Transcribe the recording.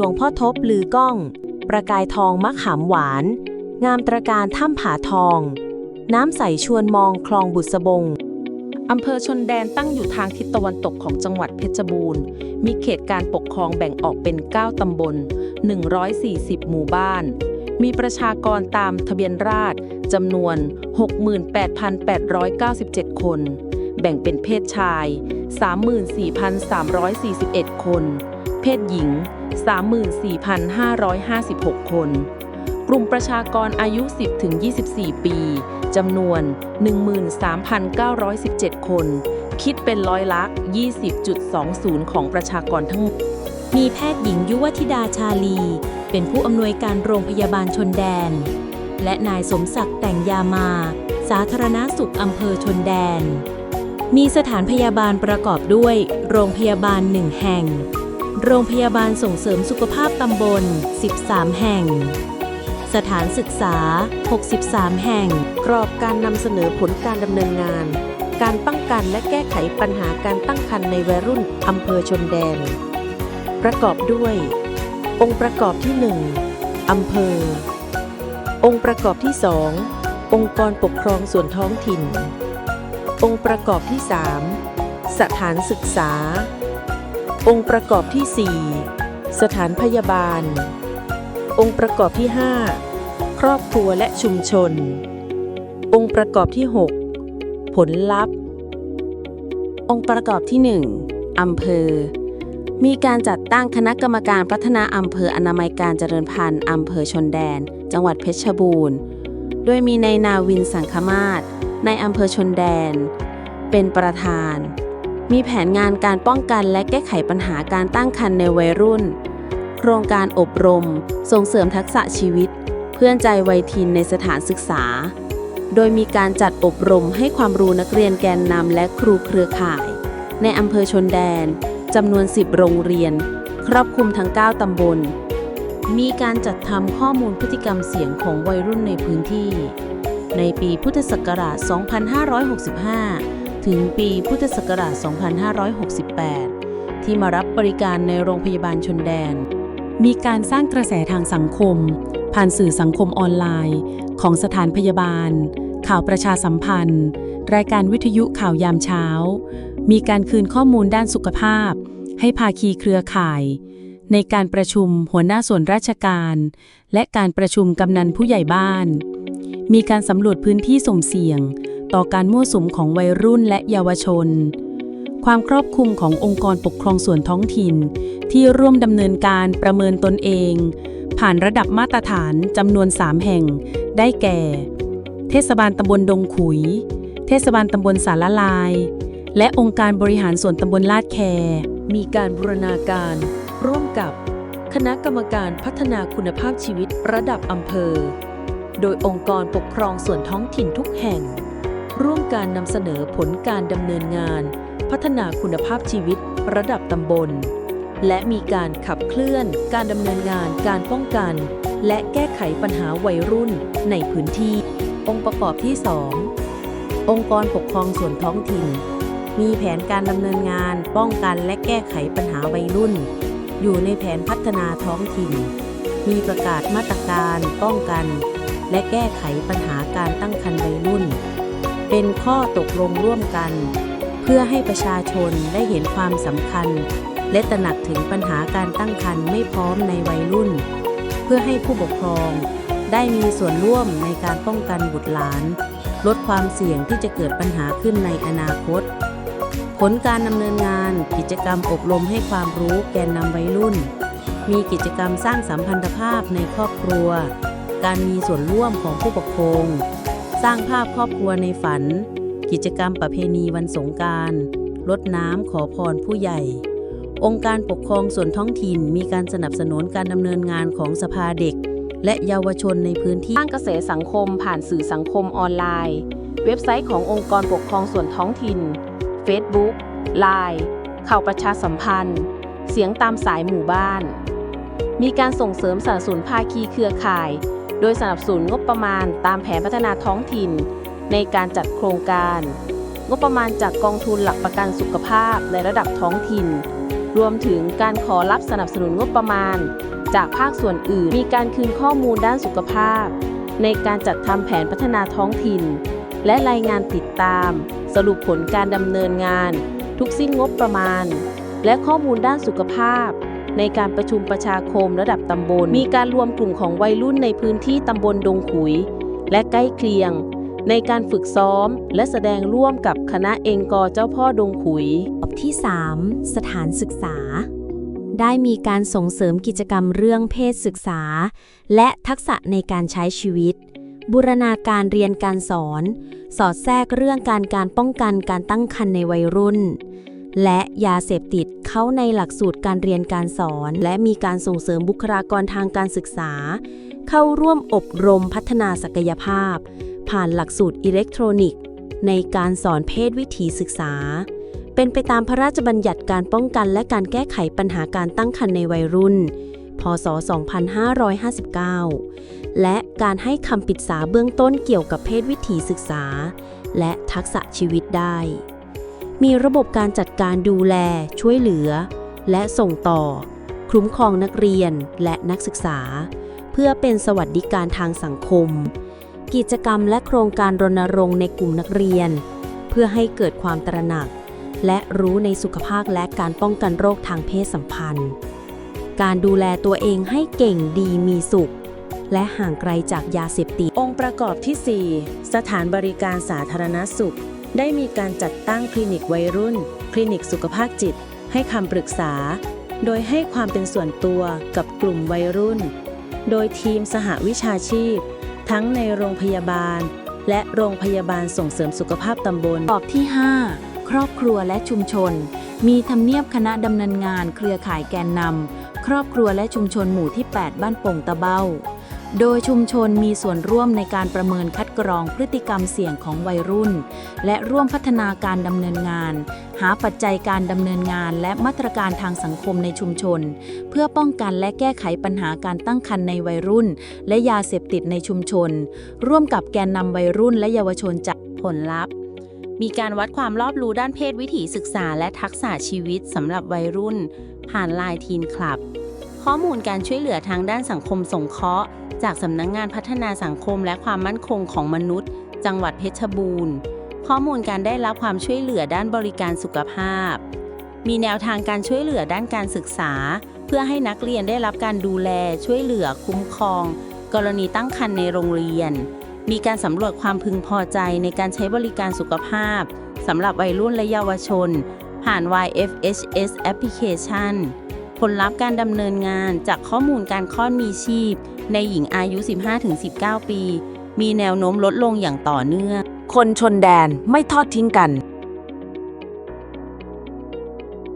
หลวงพ่อทบลือกล้อง ประกายทองมะขามหวาน งามตรการถ้ำผาทอง น้ำใสชวนมองคลองบุษบงอำเภอชนแดนตั้งอยู่ทางทิศตะวันตกของจังหวัดเพชรบูรณ์ มีเขตการปกครองแบ่งออกเป็น 9 ตำบล 140 หมู่บ้าน มีประชากรตามทะเบียนราษฎร์จำนวน 68,897 คน แบ่งเป็นเพศชาย 34,341 คน เพศหญิง 34,556 คน กลุ่มประชากรอายุ 10-24 ปี จำนวน 13,917 คน คิดเป็นร้อยละ 20.20 ของประชากรทั้งหมด มีแพทย์หญิงยุวธิดาชาลี เป็นผู้อำนวยการโรงพยาบาลชนแดน และนายสมศักดิ์แต่งยามา สาธารณสุขอำเภอชนแดนมีสถานพยาบาลประกอบด้วย โรงพยาบาลหนึ่งแห่ง โรงพยาบาลส่งเสริมสุขภาพตำบล 13 แห่ง สถานศึกษา 63 แห่ง กรอบการนำเสนอผลการดำเนินงาน การป้องกันและแก้ไขปัญหาการตั้งครรภ์ในวัยรุ่นอำเภอชนแดน ประกอบด้วย องค์ประกอบที่ 1 อำเภอ องค์ประกอบที่ 2 องค์กรปกครองส่วนท้องถิ่น องค์ประกอบที่ 3 สถานศึกษา องค์ประกอบที่ 4 สถานพยาบาล องค์ประกอบที่ 5 ครอบครัวและชุมชน องค์ประกอบที่ 6 ผลลัพธ์ องค์ประกอบที่ 1 อำเภอ มีการจัดตั้งคณะกรรมการพัฒนาอำเภออนามัยการเจริญพันธุ์อำเภอชนแดน จังหวัดเพชรบูรณ์ โดยมีนายนาวินสังคมาศในอำเภอชนแดน เป็นประธาน มีแผนงานการป้องกันและแก้ไขปัญหาการตั้งครรภ์ในวัยรุ่น โครงการอบรม ส่งเสริมทักษะชีวิต เพื่อนใจวัยทีนในสถานศึกษา โดยมีการจัดอบรมให้ความรู้นักเรียนแกนนำและครูเครือข่าย ในอำเภอชนแดนจำนวน 10 โรงเรียน ครอบคลุมทั้ง 9 ตำบล มีการจัดทำข้อมูลพฤติกรรมเสียงของวัยรุ่นในพื้นที่ ในปีพุทธศักราช 2565 ถึงปีพุทธศักราช 2568 ที่มารับบริการในโรงพยาบาลชนแดน มีการสร้างกระแสทางสังคม ผ่านสื่อสังคมออนไลน์ ของสถานพยาบาล ข่าวประชาสัมพันธ์ รายการวิทยุข่าวยามเช้า มีการคืนข้อมูลด้านสุขภาพ ให้ภาคีเครือข่าย ในการประชุมหัวหน้าส่วนราชการ และการประชุมกำนันผู้ใหญ่บ้าน มีการสำรวจพื้นที่สมเสี่ยง ต่อการมั่วสุมของวัยรุ่นและเยาวชน ความครอบคลุมขององค์กรปกครองส่วนท้องถิ่น ที่ร่วมดำเนินการประเมินตนเอง ผ่านระดับมาตรฐานจำนวน 3 แห่ง ได้แก่ เทศบาลตำบลดงขุย เทศบาลตำบลสารลาย และองค์การบริหารส่วนตำบลลาดแค มีการบูรณาการ ร่วมกับคณะกรรมการพัฒนาคุณภาพชีวิตระดับอำเภอ โดยองค์กรปกครองส่วนท้องถิ่นทุกแห่ง ร่วมการนำเสนอผลการดำเนินงาน พัฒนาคุณภาพชีวิตระดับตำบล และมีการขับเคลื่อน การดำเนินงาน การป้องกัน และแก้ไขปัญหาวัยรุ่นในพื้นที่ องค์ประกอบที่ 2 องค์กรปกครองส่วนท้องถิ่น มีแผนการดำเนินงาน ป้องกันและแก้ไขปัญหาวัยรุ่น อยู่ในแผนพัฒนาท้องถิ่น มีประกาศมาตรการป้องกัน และแก้ไขปัญหาการตั้งครรภ์วัยรุ่น เป็นข้อตกลงร่วมกัน เพื่อให้ประชาชนได้เห็นความสำคัญ และตระหนักถึงปัญหาการตั้งครรภ์ไม่พร้อมในวัยรุ่น เพื่อให้ผู้ปกครองได้มีส่วนร่วมในการป้องกันบุตรหลาน ลดความเสี่ยงที่จะเกิดปัญหาขึ้นในอนาคต ผลการดำเนินงานกิจกรรมอบรมให้ความรู้แกนนำวัยรุ่น มีกิจกรรมสร้างสัมพันธภาพในครอบครัว การมีส่วนร่วมของผู้ปกครอง สร้างภาพครอบครัวในฝัน กิจกรรมประเพณีวันสงการลดน้ำขอพรผู้ใหญ่ องค์การปกครองส่วนท้องถิ่นมีการสนับสนุนการดำเนินงานของสภาเด็ก และเยาวชนในพื้นที่สร้างกระแสสังคมผ่านสื่อสังคมออนไลน์ เว็บไซต์ขององค์กรปกครองส่วนท้องถิ่น Facebook Line ข่าวประชาสัมพันธ์ เสียงตามสายหมู่บ้าน มีการส่งเสริมสนับสนุนภาคีเครือข่าย โดยสนับสนุนงบประมาณตามแผนพัฒนาท้องถิ่น ในการจัดโครงการ งบประมาณจากกองทุนหลักประกันสุขภาพในระดับท้องถิ่น รวมถึงการขอรับสนับสนุนงบประมาณ จากภาคส่วนอื่น มีการคืนข้อมูลด้านสุขภาพ ในการจัดทำแผนพัฒนาท้องถิ่น และรายงานติดตาม สรุปผลการดำเนินงาน ทุกสิ้นงบประมาณ และข้อมูลด้านสุขภาพ ในการประชุมประชาคมระดับตำบล มีการรวมกลุ่มของวัยรุ่นในพื้นที่ตำบลดงขุย และใกล้เคียง ในการฝึกซ้อม และแสดงร่วมกับคณะเองกอเจ้าพ่อดงขุยรอบที่ 3 สถานศึกษา ได้มีการส่งเสริมกิจกรรมเรื่องเพศศึกษา และทักษะในการใช้ชีวิต บูรณาการเรียนการสอน สอดแทรกเรื่องการการป้องกันการตั้งครรภ์ในวัยรุ่น และยาเสพติดเข้าในหลักสูตรการเรียนการสอน และมีการส่งเสริมบุคลากรทางการศึกษา เข้าร่วมอบรมพัฒนาศักยภาพ ผ่านหลักสูตรอิเล็กทรอนิกส์ ในการสอนเพศวิถีศึกษา เป็นไปตามพระราชบัญญัติการป้องกันและการแก้ไขปัญหาการตั้งครรภ์ในวัยรุ่น พศ 2559 และการให้คำปรึกษาเบื้องต้นเกี่ยวกับเพศวิถีศึกษา และทักษะชีวิตได้ มีระบบการจัดการดูแล ช่วยเหลือ และส่งต่อ คุ้มครองนักเรียนและนักศึกษา เพื่อเป็นสวัสดิการทางสังคม กิจกรรมและโครงการรณรงค์ในกลุ่มนักเรียน เพื่อให้เกิดความตระหนัก และรู้ในสุขภาพและการป้องกันโรคทางเพศสัมพันธ์ การดูแลตัวเองให้เก่งดีมีสุขและห่างไกลจากยาเสพติด องค์ประกอบที่ 4 สถานบริการสาธารณสุข ได้มีการจัดตั้งคลินิกวัยรุ่น คลินิกสุขภาพจิต ให้คำปรึกษา โดยให้ความเป็นส่วนตัวกับกลุ่มวัยรุ่น โดยทีมสหวิชาชีพ ทั้งในโรงพยาบาล และโรงพยาบาลส่งเสริมสุขภาพตำบลกรอบที่ 5 ครอบครัวและชุมชน มีทำเนียบคณะดำเนินงาน เครือข่ายแกนนำครอบครัวและชุมชนหมู่ที่ 8 บ้านโป่งตะเบ้า โดยชุมชนมีส่วนร่วมในการประเมินคัดกรองพฤติกรรมเสี่ยงของวัยรุ่น และร่วมพัฒนาการดำเนินงาน หาปัจจัยการดำเนินงานและมาตรการทางสังคมในชุมชน เพื่อป้องกันและแก้ไขปัญหาการตั้งครรภ์ในวัยรุ่น และยาเสพติดในชุมชน ร่วมกับแกนนำวัยรุ่นและเยาวชนจากผลลัพธ์มีการวัดความรอบรู้ด้านเพศวิถีศึกษาและทักษะชีวิตสำหรับวัยรุ่น ผ่านไลน์ทีนคลับ ข้อมูลการช่วยเหลือทางด้านสังคมสงเคราะห์ จากสำนักงงานพัฒนาสังคมและความมั่นคงของมนุษย์ จังหวัดเพชรบูรณ์ ข้อมูลการได้รับความช่วยเหลือด้านบริการสุขภาพ มีแนวทางการช่วยเหลือด้านการศึกษา เพื่อให้นักเรียนได้รับการดูแลช่วยเหลือคุ้มครอง กรณีตั้งครรภ์ในโรงเรียน มีการสำรวจความพึงพอใจในการใช้บริการสุขภาพสำหรับวัยรุ่นและเยาวชน ผ่าน YFHS Application ผลลัพธ์การดำเนินงานจากข้อมูลการคลอดมีชีพ ในหญิงอายุ 15-19 ปี มีแนวโน้มลดลงอย่างต่อเนื่อง คนชนแดนไม่ทอดทิ้งกัน